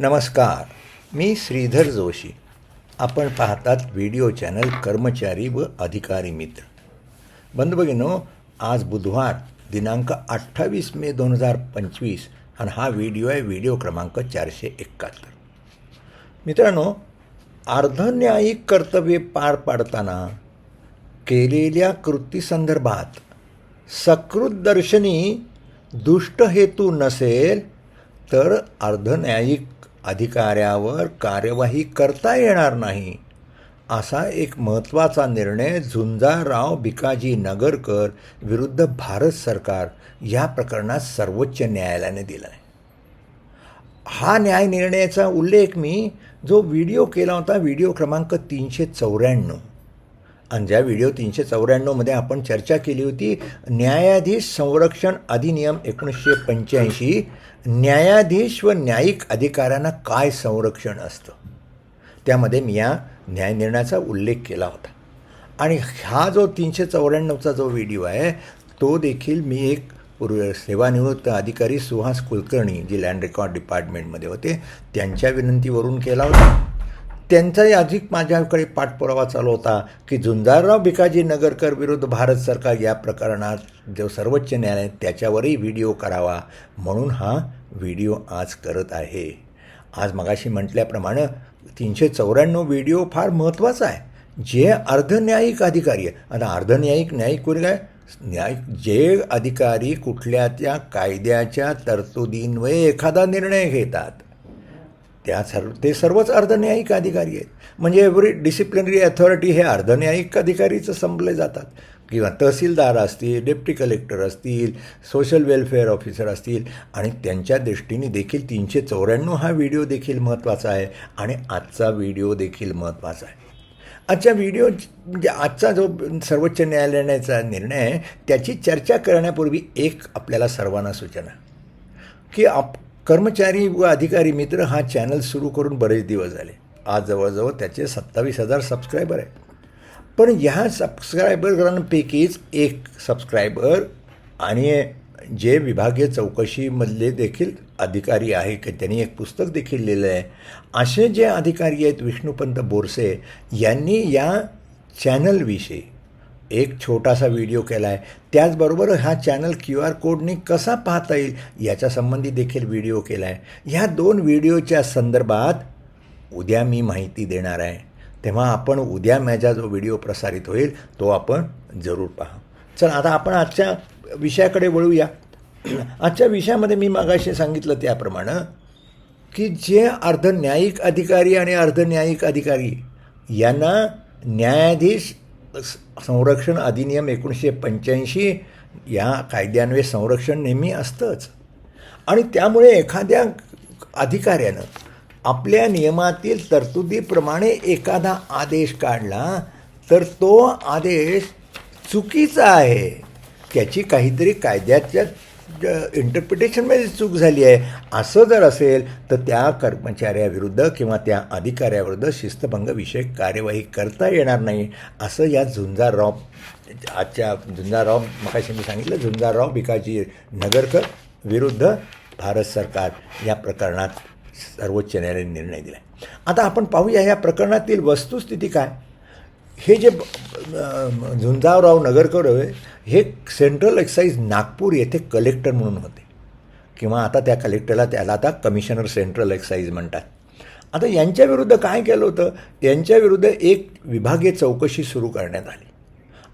नमस्कार मी श्रीधर जोशी. आपण पाहतात व्हिडिओ चॅनल कर्मचारी व अधिकारी मित्र. बंधुभगिनो आज बुधवार दिनांक अठ्ठावीस मे दोन हजार पंचवीस आणि हा व्हिडिओ आहे व्हिडिओ क्रमांक चारशे एकाहत्तर. मित्रांनो अर्धन्यायिक कर्तव्ये पार पाडताना केलेल्या कृतीसंदर्भात सकृतदर्शनी दुष्ट हेतू नसेल तर अर्धन्यायिक अधिकाऱ्यावर कार्यवाही करता येणार नाही असा एक महत्त्वाचा निर्णय झुंजाराव भिकाजी नगरकर विरुद्ध भारत सरकार या प्रकरणात सर्वोच्च न्यायालयाने दिला आहे हा न्याय निर्णयाचा उल्लेख मी जो व्हिडिओ केला होता व्हिडिओ क्रमांक तीनशे चौऱ्याण्णव. आणि ज्या व्हिडिओ तीनशे चौऱ्याण्णवमध्ये आपण चर्चा केली होती न्यायाधीश संरक्षण अधिनियम एकोणीसशे पंच्याऐंशी न्यायाधीश व न्यायिक अधिकाऱ्यांना काय संरक्षण असतं? त्यामध्ये मी या न्यायनिर्णयाचा उल्लेख केला होता. आणि हा जो तीनशे चौऱ्याण्णवचा जो व्हिडिओ आहे तो देखील मी एक पूर्व सेवानिवृत्त अधिकारी सुहास कुलकर्णी जे लँड रेकॉर्ड डिपार्टमेंटमध्ये होते त्यांच्या विनंतीवरून केला होता. त्यांचाही अधिक माझ्याकडे पाठपुरावा चालू होता की झुंजारराव भिकाजी नगरकर विरुद्ध भारत सरकार या प्रकरणात जो सर्वोच्च न्यायालय त्याच्यावरही व्हिडिओ करावा म्हणून हा व्हिडिओ आज करत आहे. आज मगाशी म्हटल्याप्रमाणे तीनशे चौऱ्याण्णव व्हिडिओ फार महत्त्वाचा आहे. जे अर्धन्यायिक अधिकारी आहे आता अर्धन्यायिक न्यायिक कोणी काय? न्याय जे अधिकारी कुठल्या त्या कायद्याच्या तरतुदींवर एखादा निर्णय घेतात त्या सर्व ते सर्वच अर्धन्यायिक अधिकारी आहेत. म्हणजे एव्हरी डिसिप्लिनरी अथॉरिटी हे अर्धन्यायिक अधिकारीचं संपले जातात. किंवा तहसीलदार असतील डेप्टी कलेक्टर असतील सोशल वेलफेअर ऑफिसर असतील. आणि त्यांच्या दृष्टीने देखील तीनशे चौऱ्याण्णव हा व्हिडिओ देखील महत्त्वाचा आहे. आणि आजचा व्हिडिओ देखील महत्त्वाचा आहे. आजच्या व्हिडिओ म्हणजे आजचा जो सर्वोच्च न्यायालयाचा निर्णय आहे त्याची चर्चा करण्यापूर्वी एक आपल्याला सर्वांना सूचना. की आप कर्मचारी व अधिकारी मित्र हा चॅनल सुरू करून बरेच दिवस झाले. आज जवळजवळ त्याचे सत्तावीस हजार सबस्क्रायबर आहे पण ह्या सबस्क्रायबरांपैकीच एक सबस्क्रायबर आणि जे विभागीय चौकशीमधले देखील अधिकारी आहे की त्यांनी एक पुस्तक देखील लिहिलं आहे. असे जे अधिकारी आहेत विष्णुपंत बोरसे यांनी या चॅनलविषयी एक छोटासा व्हिडिओ केला आहे त्याचबरोबर हा चॅनल क्यू आर कोडने कसा पाहता येईल याच्यासंबंधी देखील व्हिडिओ केला आहे ह्या दोन व्हिडिओच्या संदर्भात उद्या मी माहिती देणार आहे. तेव्हा आपण उद्या माझा जो व्हिडिओ प्रसारित होईल तो आपण जरूर पहा. चल आता आपण आजच्या विषयाकडे वळूया. आजच्या विषयामध्ये मी मागाशी सांगितलं त्याप्रमाणे की जे अर्धन्यायिक अधिकारी आणि अर्धन्यायिक अधिकारी यांना न्यायाधीश संरक्षण अधिनियम एकोणीसशे पंच्याऐंशी या कायद्यान्वये संरक्षण नेहमी असतंच. आणि त्यामुळे एखाद्या अधिकाऱ्यानं आपल्या नियमातील तरतुदीप्रमाणे एखादा आदेश काढला तर तो आदेश चुकीचा आहे. त्याची काहीतरी कायद्याच्या इंटरप्रिटेशनमध्ये चूक झाली आहे. असं जर असेल तर त्या कर्मचाऱ्याविरुद्ध किंवा त्या अधिकाऱ्याविरुद्ध शिस्तभंगविषयक कार्यवाही करता येणार नाही. असं या झुंजारराव आजच्या झुंजाराव मकाशी मी सांगितलं झुंजारराव भिकाजी नगरकर विरुद्ध भारत सरकार या प्रकरणात सर्वोच्च न्यायालयाने निर्णय दिला आता आपण पाहूया या प्रकरणातील वस्तुस्थिती काय. हे जे झुंजावराव नगरकर हे सेंट्रल एक्साईज नागपूर येथे कलेक्टर म्हणून होते. किंवा आता त्या कलेक्टरला त्याला आता कमिशनर सेंट्रल एक्साईज म्हणतात. आता यांच्याविरुद्ध काय केलं होतं? यांच्याविरुद्ध एक विभागीय चौकशी सुरू करण्यात आली.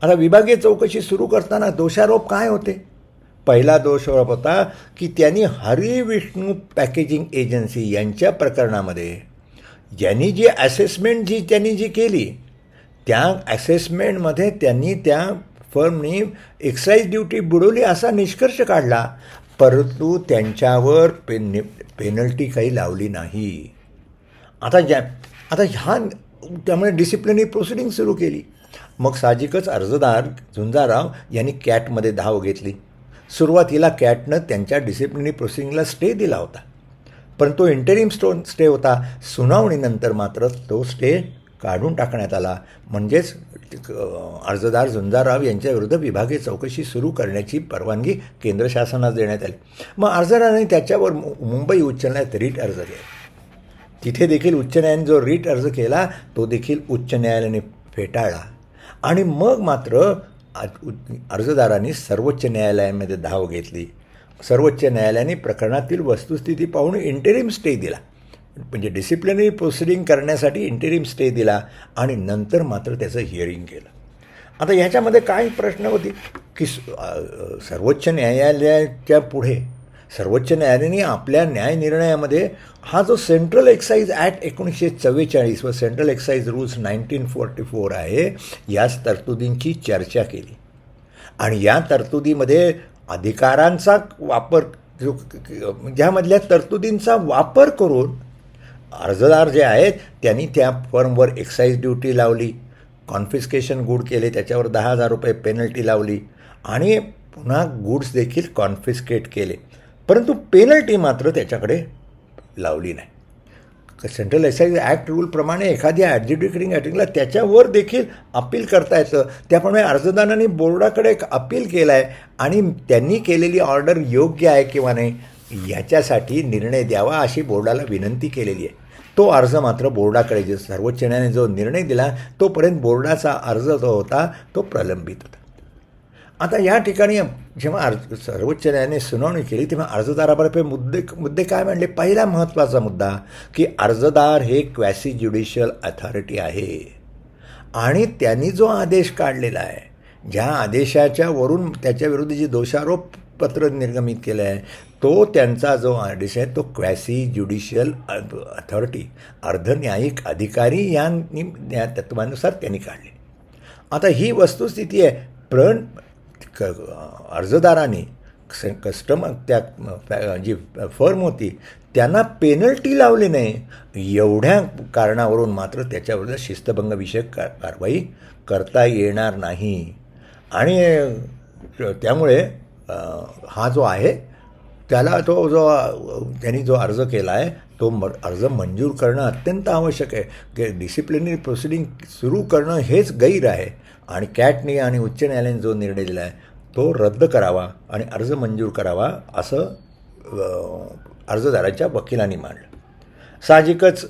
आता विभागीय चौकशी सुरू करताना दोषारोप काय होते? पहिला दोषारोप होता की त्यांनी हरी विष्णू पॅकेजिंग एजन्सी यांच्या प्रकरणामध्ये ज्यांनी जी ॲसेसमेंट जी त्यांनी जी केली त्या ॲसेसमेंटमध्ये त्यांनी त्या फर्मनी एक्साईज ड्युटी बुडवली असा निष्कर्ष काढला. परंतु त्यांच्यावर पेन पेनल्टी काही लावली नाही. आता ज्या आता ह्या त्यामुळे डिसिप्लिनरी प्रोसिडिंग सुरू केली. मग साहजिकच अर्जदार झुंजाराव यांनी कॅटमध्ये धाव घेतली. सुरुवातीला कॅटनं त्यांच्या डिसिप्लिनरी प्रोसिडिंगला स्टे दिला होता. पण तो इंटरिम स्टो स्टे होता. सुनावणीनंतर मात्र तो स्टे काढून टाकण्यात आला. म्हणजेच अर्जदार झुंजाराव यांच्याविरुद्ध विभागीय चौकशी सुरू करण्याची परवानगी केंद्र शासनास देण्यात आली. मग अर्जदाराने त्याच्यावर मुंबई उच्च न्यायालयात रीट अर्ज केला. तिथे देखील उच्च न्यायालयाने जो रीट अर्ज केला तो देखील उच्च न्यायालयाने फेटाळला. आणि मग मात्र अर्जदारांनी सर्वोच्च न्यायालयामध्ये धाव घेतली. सर्वोच्च न्यायालयाने प्रकरणातील वस्तुस्थिती पाहून इंटेरिम स्टे दिला. म्हणजे डिसिप्लिनरी प्रोसिडिंग करण्यासाठी इंटेरिम स्टे दिला आणि नंतर मात्र त्याचं हिअरिंग केलं. आता ह्याच्यामध्ये काय प्रश्न होती? की सर्वोच्च न्यायालयाच्या पुढे सर्वोच्च न्यायालयाने आपल्या न्याय निर्णयामध्ये हा जो सेंट्रल एक्साईज ॲक्ट एकोणीसशे चव्वेचाळीस व central excise rules nineteen forty four आहे याच तरतुदींची चर्चा केली. आणि या तरतुदीमध्ये अधिकारांचा वापर जो ज्यामधल्या तरतुदींचा वापर करून अर्जदार जे आहेत त्यांनी त्या फर्मवर एक्साईज ड्युटी लावली कॉन्फिस्केशन गुड केले त्याच्यावर दहा हजार रुपये पेनल्टी लावली आणि पुन्हा गुड्स देखील कॉन्फिस्केट केले. परंतु पेनल्टी मात्र त्याच्याकडे लावली नाही. सेंट्रल एक्साईज ॲक्ट रूलप्रमाणे एखाद्या ॲडज्युडिकेटिंग ॲक्टिंगला त्याच्यावर देखील अपील करता येतं. त्याप्रमाणे अर्जदारांनी बोर्डाकडे एक अपील केलं आहे आणि त्यांनी केलेली ऑर्डर योग्य आहे किंवा नाही याच्यासाठी निर्णय द्यावा अशी बोर्डाला विनंती केलेली आहे. तो अर्ज मात्र बोर्डाकडे जे सर्वोच्च न्यायालयाने जो निर्णय दिला तोपर्यंत बोर्डाचा अर्ज जो होता तो प्रलंबित होता. आता या ठिकाणी जेव्हा अर्ज सर्वोच्च न्यायालयाने सुनावणी केली तेव्हा अर्जदाराबरोबर मुद्दे मुद्दे काय मांडले? पहिला महत्त्वाचा मुद्दा की अर्जदार हे क्वॅसी ज्युडिशियल अथॉरिटी आहे. आणि त्यांनी जो आदेश काढलेला आहे ज्या आदेशाच्या वरून त्याच्याविरुद्ध जे दोषारोप पत्र निर्गमित केलं आहे तो त्यांचा जो आदेश आहे तो क्वॅसी ज्युडिशियल अथॉरिटी अर्धन्यायिक अधिकारी यांनी या तत्वानुसार त्यांनी काढले. आता ही वस्तुस्थिती आहे प्रण क अर्जदारांनी स- कस्टमर त्या जी फर्म होती त्यांना पेनल्टी लावली नाही. एवढ्या कारणावरून मात्र त्याच्याविरुद्ध शिस्तभंगविषयक का कारवाई करता येणार नाही. आणि त्यामुळे हा जो आहे त्याला तो जो त्यांनी जो अर्ज केला आहे तो म अर्ज मंजूर करणं अत्यंत आवश्यक आहे. की डिसिप्लिनरी प्रोसिडिंग सुरू करणं हेच गैर आहे. आणि कॅटनी आणि उच्च न्यायालयाने जो निर्णय दिला आहे तो रद्द करावा आणि अर्ज मंजूर करावा असं अर्जदाराच्या वकिलांनी मांडलं. साहजिकच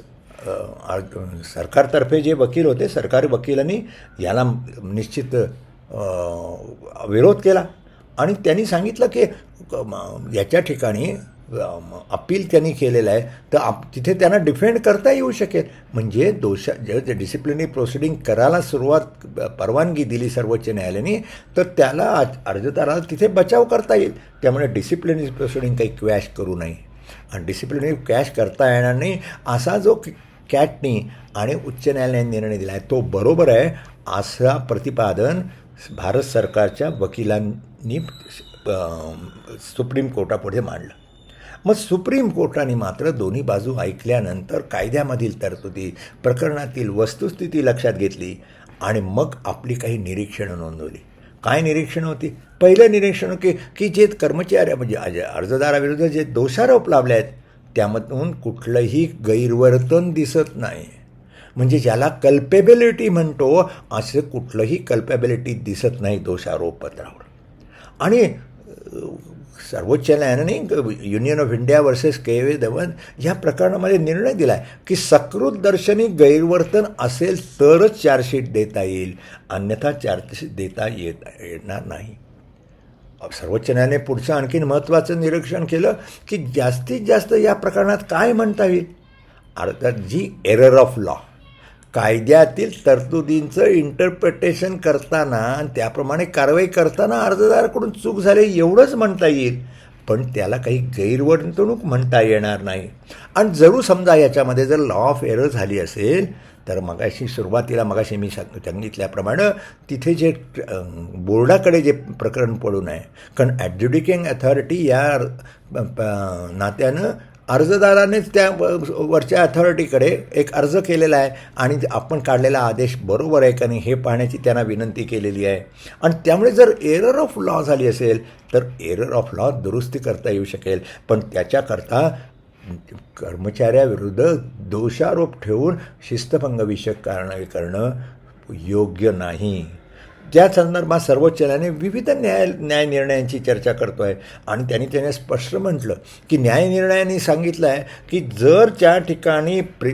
सरकारतर्फे जे वकील होते सरकारी वकिलांनी याला निश्चित विरोध केला. आणि त्यांनी सांगितलं की याच्या ठिकाणी अपील त्यांनी केलेलं आहे तर आप तिथे त्यांना डिफेंड करता येऊ शकेल. म्हणजे दोषा जे डिसिप्लिनरी प्रोसिडिंग करायला सुरुवात परवानगी दिली सर्वोच्च न्यायालयाने तर त्याला आज- अर्जदाराला तिथे बचाव करता येईल. त्यामुळे डिसिप्लिनरी प्रोसिडिंग काही क्वॅश करू नये. आणि डिसिप्लिनरी कॅश करता येणार नाही असा जो कॅटनी आणि उच्च न्यायालयाने निर्णय दिला आहे तो बरोबर आहे. असा प्रतिपादन भारत सरकारच्या वकिलां अं, सुप्रीम कोर्टापुढे मांडलं. मग सुप्रीम कोर्टाने मात्र दोन्ही बाजू ऐकल्यानंतर कायद्यामधील तरतुदी प्रकरणातील वस्तुस्थिती लक्षात घेतली आणि मग आपली काही निरीक्षणं नोंदवली. काय निरीक्षण होती? पहिलं निरीक्षण की की जे कर्मचाऱ्या म्हणजे अर्जदाराविरुद्ध जे दोषारोप लावले आहेत त्यामधून कुठलंही गैरवर्तन दिसत नाही. म्हणजे ज्याला कल्पेबिलिटी म्हणतो असं कुठलंही कल्पेबिलिटी दिसत नाही दोषारोपपत्रावर आणि सर्वोच्च न्यायालयाने union of India versus K V Dhawan ह्या प्रकरणामध्ये निर्णय दिला आहे की सकृत दर्शनी गैरवर्तन असेल तरच चार्जशीट देता येईल अन्यथा चार्जशीट देता येत येणार नाही. सर्वोच्च न्यायालयाने पुढचं आणखीन महत्त्वाचं निरीक्षण केलं की जास्तीत जास्त या प्रकरणात काय म्हणता येईल? अर्थात जी एरर ऑफ लॉ. कायद्यातील तरतुदींचं इंटरप्रिटेशन करताना आणि त्याप्रमाणे कारवाई करताना अर्जदाराकडून चूक झाली एवढंच म्हणता येईल. पण त्याला काही गैरवर्तणूक म्हणता येणार नाही. आणि जरूर समजा याच्यामध्ये जर लॉ ऑफ एरर झाली असेल तर मगाशी सुरुवातीला मगाशी मी सांग सांगितल्याप्रमाणे तिथे जे बोर्डाकडे जे प्रकरण पडून आहे कारण ॲड्ज्युडिकिंग अथॉरिटी या नात्यानं अर्जदारानेच त्या वरच्या अथॉरिटीकडे एक अर्ज केलेला आहे आणि आपण काढलेला आदेश बरोबर आहे का नाही हे पाहण्याची त्यांना विनंती केलेली आहे. आणि त्यामुळे जर एरर ऑफ लॉ झाली असेल तर एरर ऑफ लॉ दुरुस्ती करता येऊ शकेल. पण त्याच्याकरता कर्मचाऱ्याविरुद्ध दोषारोप ठेवून शिस्तभंगविषयक कारणे करणं योग्य नाही. त्या संदर्भात सर्वोच्च न्यायालयाने विविध न्याय न्याय निर्णयांची चर्चा करतो आहे आणि त्यांनी त्याने स्पष्ट म्हटलं की न्याय निर्णयाने सांगितलं आहे की जर त्या ठिकाणी pre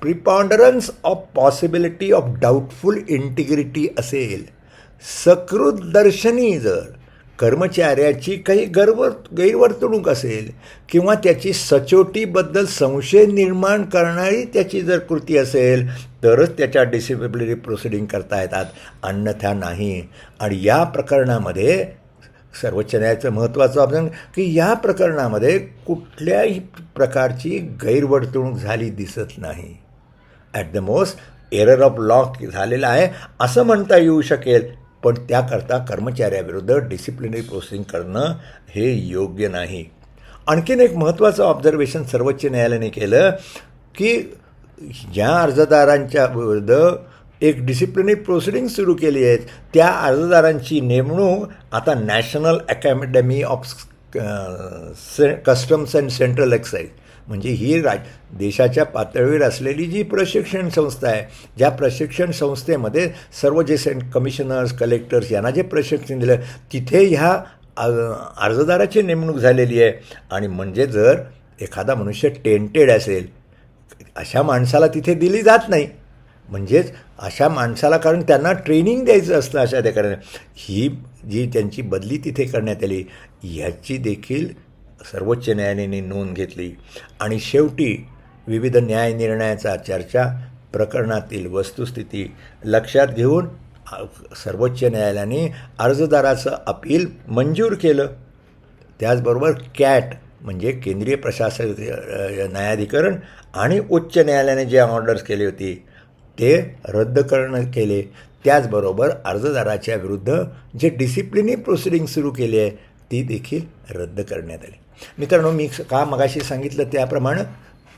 preponderance of possibility of doubtful integrity असेल सकृत दर्शनी जर कर्मचाऱ्याची काही गर्व गैरवर्तणूक असेल किंवा त्याची सचोटीबद्दल संशय निर्माण करणारी त्याची जर कृती असेल तरच त्याच्या डिसिप्लिनरी प्रोसिडिंग करता येतात. अन्यथा नाही. आणि या प्रकरणामध्ये सर्वोच्च न्यायालयाचं महत्त्वाचं आपण की या प्रकरणामध्ये कुठल्याही प्रकारची गैरवर्तणूक झाली दिसत नाही. At the most error of law झालेला आहे. असं म्हणता येऊ शकेल. पण त्याकरता कर्मचाऱ्याविरुद्ध डिसिप्लिनरी प्रोसिडिंग करणं हे योग्य नाही. आणखीन एक महत्त्वाचं ऑब्झर्वेशन सर्वोच्च न्यायालयाने केलं की ज्या अर्जदारांच्या विरुद्ध एक डिसिप्लिनरी प्रोसिडिंग सुरू केली आहेत त्या अर्जदारांची नेमणूक आता नॅशनल अकॅडमी ऑफ से कस्टम्स अँड सेंट्रल एक्साईज म्हणजे ही राज देशाच्या पातळीवर असलेली जी प्रशिक्षण संस्था आहे ज्या प्रशिक्षण संस्थेमध्ये सर्व जे सेंट कमिशनर्स कलेक्टर्स यांना जे प्रशिक्षण दिलं तिथे ह्या अर्जदाराची नेमणूक झालेली आहे. आणि म्हणजे जर एखादा मनुष्य टेंटेड असेल अशा माणसाला तिथे दिली जात नाही. म्हणजेच अशा माणसाला कारण त्यांना ट्रेनिंग द्यायचं असतं अशा त्या ही जी त्यांची बदली तिथे करण्यात आली ह्याची देखील सर्वोच्च न्यायालयाने नोंद घेतली आणि शेवटी विविध न्याय निर्णयाचा चर्चा प्रकरणातील वस्तुस्थिती लक्षात घेऊन सर्वोच्च न्यायालयाने अर्जदाराचं अपील मंजूर केलं. त्याचबरोबर कॅट म्हणजे केंद्रीय प्रशासन न्यायाधिकरण आणि उच्च न्यायालयाने जे ऑर्डर्स केले होते ते रद्द करणं केले. त्याचबरोबर अर्जदाराच्या विरुद्ध जे डिसिप्लिनी प्रोसिडिंग सुरू केली आहे ती देखील रद्द करण्यात आली. मित्रांनो मी का मगाशी सांगितलं त्याप्रमाणे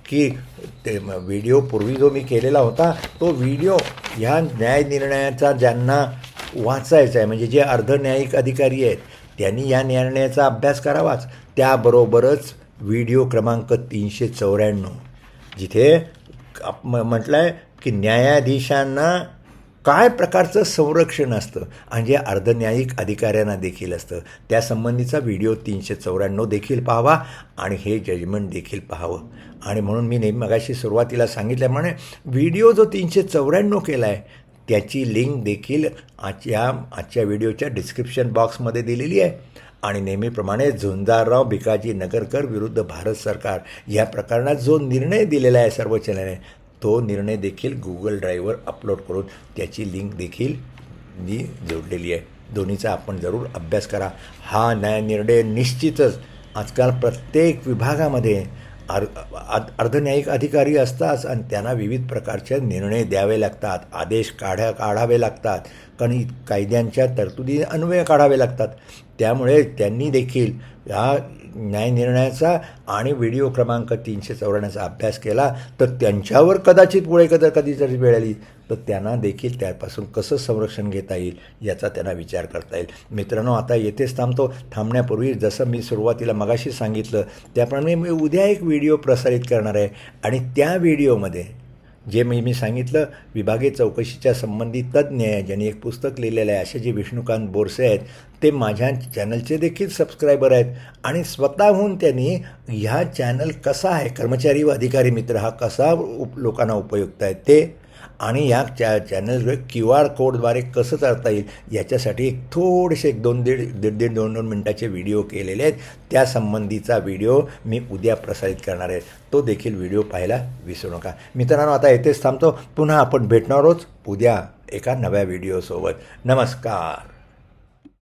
की ते व्हिडिओ पूर्वी जो मी केलेला होता तो व्हिडिओ ह्या न्याय निर्णयाचा ज्यांना वाचायचा आहे म्हणजे जे अर्धन्यायिक अधिकारी आहेत त्यांनी या निर्णयाचा अभ्यास करावाच. त्याबरोबरच व्हिडिओ क्रमांक तीनशे चौऱ्याण्णव जिथे म्हटलं आहे की न्यायाधीशांना काय प्रकारचं संरक्षण असतं? आणि जे अर्धन्यायिक अधिकाऱ्यांना देखील असतं. त्यासंबंधीचा व्हिडिओ तीनशे चौऱ्याण्णव देखील पाहावा आणि हे जजमेंट देखील पाहावं. आणि म्हणून मी नेहमी मगाशी सुरुवातीला सांगितल्याप्रमाणे व्हिडिओ जो तीनशे चौऱ्याण्णव केला आहे त्याची लिंक देखील आजच्या आजच्या व्हिडिओच्या डिस्क्रिप्शन बॉक्समध्ये दिलेली आहे. आणि नेहमीप्रमाणे झुंजारराव भिकाजी नगरकर विरुद्ध भारत सरकार या प्रकरणात जो निर्णय दिलेला आहे सर्वोच्च न्यायालयाने तो निर्णय देखील गुगल ड्राईव्हवर अपलोड करून त्याची लिंक देखील मी जोडलेली आहे. दोन्हीचा आपण जरूर अभ्यास करा. हा न्याय निर्णय निश्चितच आजकाल प्रत्येक विभागामध्ये अर् अर्धन्यायिक अधिकारी असतात आणि त्यांना विविध प्रकारचे निर्णय द्यावे लागतात. आदेश काढ्या काढावे लागतात. कारण कायद्यांच्या तरतुदी अन्वय काढावे लागतात. त्यामुळे त्यांनी देखील या न्यायनिर्णयाचा आणि व्हिडिओ क्रमांक तीनशे चौऱ्याण्णवचा अभ्यास केला तर त्यांच्यावर कदाचित पुढे कदा कधी जरी वेळ आली तर त्यांना देखील त्यापासून कसं संरक्षण घेता येईल याचा त्यांना विचार करता येईल. मित्रांनो आता येथेच थांबतो. थांबण्यापूर्वी जसं मी सुरुवातीला मगाशी सांगितलं त्याप्रमाणे मी उद्या एक व्हिडिओ प्रसारित करणार आहे आणि त्या व्हिडिओमध्ये जे मी मी सांगितलं विभागीय चौकशीच्या संबंधित तज्ज्ञ आहे ज्यांनी एक पुस्तक लिहिलेलं आहे असे जे विष्णुकांत बोरसे आहेत ते माझ्या चॅनलचे देखील सबस्क्रायबर आहेत. आणि स्वतःहून त्यांनी ह्या चॅनल कसा आहे कर्मचारी व अधिकारी मित्र हा कसा उप लोकांना उपयुक्त आहे ते आणि या चॅ चॅनल क्यू आर कोडद्वारे कसं करता येईल याच्यासाठी एक थोडेसे एक दोन दीड दीड दीड दोन दोन मिनटाचे व्हिडिओ केलेले आहेत. त्यासंबंधीचा व्हिडिओ मी उद्या प्रसारित करणार आहे. तो देखील व्हिडिओ पाहायला विसरू नका. मित्रांनो आता येथेच थांबतो. पुन्हा आपण भेटणार आहोत उद्या एका नव्या व्हिडिओसोबत नमस्कार.